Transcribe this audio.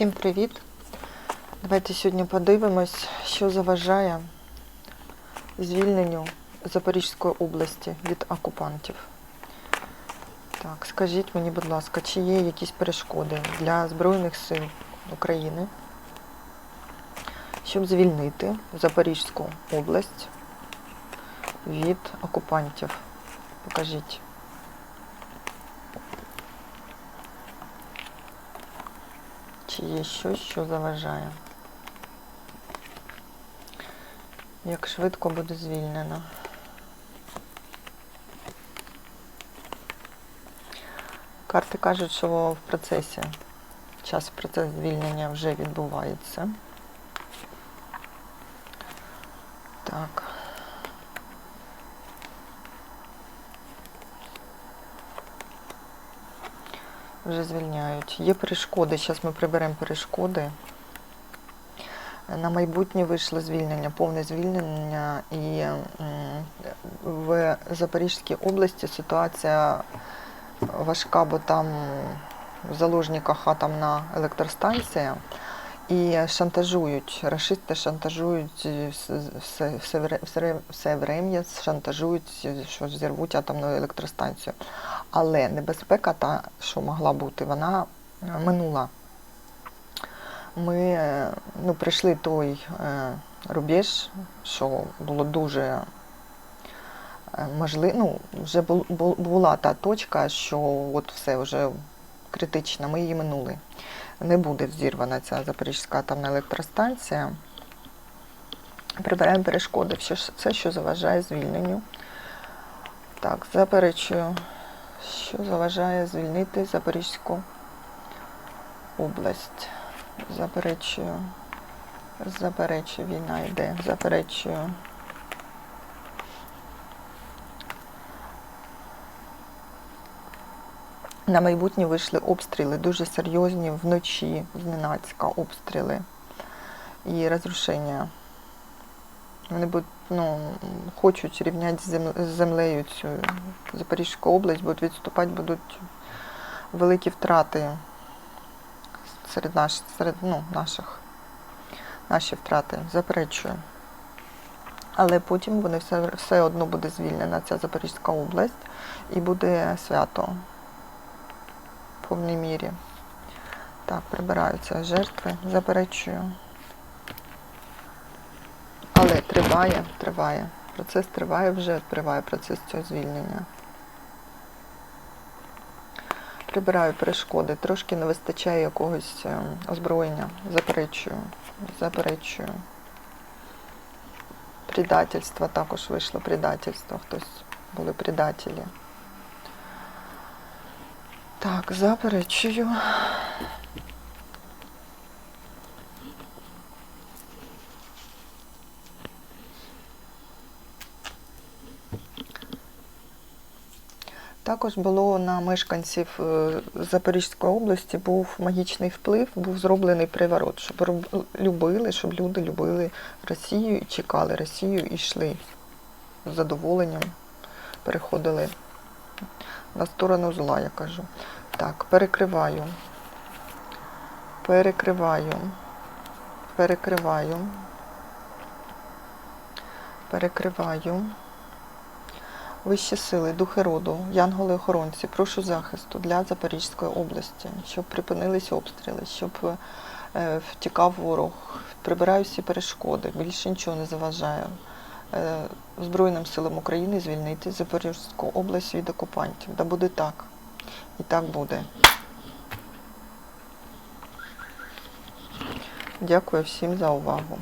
Всім привіт! Давайте сьогодні подивимось, що заважає звільненню Запорізької області від окупантів. Так, скажіть мені, будь ласка, чи є якісь перешкоди для Збройних сил України, щоб звільнити Запорізьку область від окупантів? Покажіть. Є щось, що заважає? Як швидко буде звільнено? Карти кажуть, що в процесі, час процес звільнення вже відбувається. Так. Вже звільняють. Є перешкоди. Зараз ми приберемо перешкоди. На майбутнє вийшло звільнення, повне звільнення. І в Запорізькій області ситуація важка, бо там в заложниках атомна електростанція. І шантажують, рашисти шантажують все, все, все, все, все врем'я, шантажують, що зірвуть атомну електростанцію. Але небезпека та, що могла бути, вона е, минула. Ми е, ну, прийшли той е, рубеж, що було дуже можливо, ну, вже бу- бу- була та точка, що от все вже критично, ми її минули. Не буде зірвана ця Запорізька атомна електростанція. Прибираємо перешкоди, все, що заважає звільненню. Так, заперечую, що заважає звільнити Запорізьку область. Заперечую. Заперечую, війна йде. Заперечую. На майбутнє вийшли обстріли, дуже серйозні вночі, зненацька обстріли і розрушення. Вони будуть, ну, хочуть рівняти з землею цю Запорізьку область, будуть відступати, будуть великі втрати серед, наш, серед ну, наших, наші втрати, заперечую. Але потім вони все, все одно буде звільнена ця Запорізька область і буде свято повній мірі. Так, прибираються жертви, заперечую. Але триває, триває. Процес триває, вже триває процес цього звільнення. Прибираю перешкоди, трошки не вистачає якогось е, озброєння. Заперечую, заперечую. Предательство також вийшло предательство. Хтось були предателі. Так, заперечую. Також було на мешканців е, Запорізької області був магічний вплив, був зроблений приворот, щоб любили, щоб люди любили Росію і чекали Росію і йшли з задоволенням, переходили на сторону зла, я кажу. Так, перекриваю. Перекриваю. Перекриваю. Перекриваю. Вищі сили, духи роду, янголи-охоронці, прошу захисту для Запорізької області, щоб припинились обстріли, щоб е, втікав ворог. Прибираю всі перешкоди, більше нічого не заважаю. Е, Збройним силам України звільнити Запорізьку область від окупантів. Да буде так. І так буде. Дякую всім за увагу.